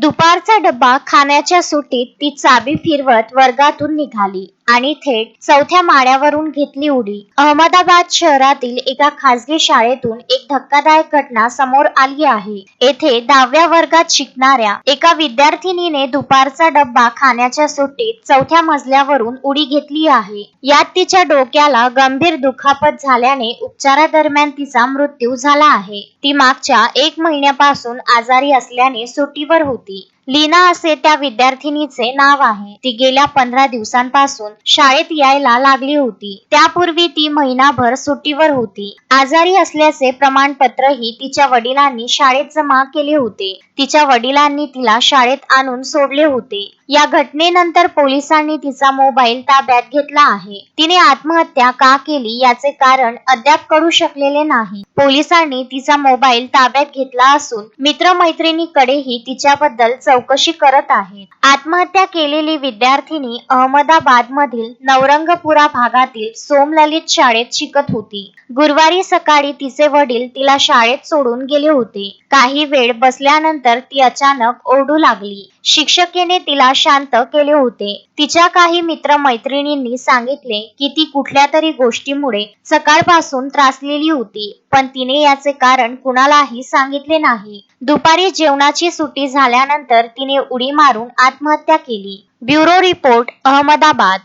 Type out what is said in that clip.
दुपारचा डब्बा खाण्याच्या सुट्टीत ती चाबी फिरवत वर्गातून निघाली. आणि थेट चौथ्या माळ्यावरून घेतली उडी. अहमदाबाद शहरातील एका खासगी शाळेतून एक धक्कादायक घटना समोर आली आहे. येथे दहाव्या वर्गात शिकणाऱ्या एका विद्यार्थिनीने दुपारचा डब्बा खाण्याच्या सुट्टीत चौथ्या मजल्यावरून उडी घेतली आहे. यात तिच्या डोक्याला गंभीर दुखापत झाल्याने उपचारादरम्यान तिचा मृत्यू झाला आहे. ती मागच्या एक महिन्यापासून आजारी असल्याने सुट्टीवर होती. लीना असे त्या विद्यार्थिनीचे नाव आहे. ती गेल्या पंधरा दिवसांपासून शाळेत यायला लागली होती. त्यापूर्वी ती महिनाभर सुट्टीवर होती. आजारी असल्याचे प्रमाणपत्रही तिच्या वडिलांनी शाळेत जमा केले होते. तिच्या वडिलांनी तिला शाळेत आणून सोडले होते. या घटनेनंतर पोलिसांनी तिचा मोबाईल ताब्यात घेतला आहे. तिने आत्महत्या का केली याचे कारण अद्याप कळू शकलेले नाही. पोलिसांनी तिचा मोबाईल ताब्यात घेतला असून मित्रमैत्रिणीकडेही तिच्याबद्दल चौकशी करत आहेत. आत्महत्या केलेली विद्यार्थिनी अहमदाबाद मधील नवरंगपुरा भागातील सोमललित शाळेत शिकत होती. गुरुवारी सकाळी तिचे वडील तिला शाळेत सोडून गेले होते. काही वेळ बसल्यानंतर ती अचानक ओरडू लागली. शिक्षकेने तिला शांत केले होते. तिच्या काही मित्र मैत्रिणींनी सांगितले की ती कुठल्या तरी गोष्टीमुळे सकाळपासून त्रासलेली होती पण तिने याचे कारण कुणालाही सांगितले नाही. दुपारी जेवणाची सुट्टी झाल्यानंतर तिने उडी मारून आत्महत्या केली. Bureau report Ahmedabad.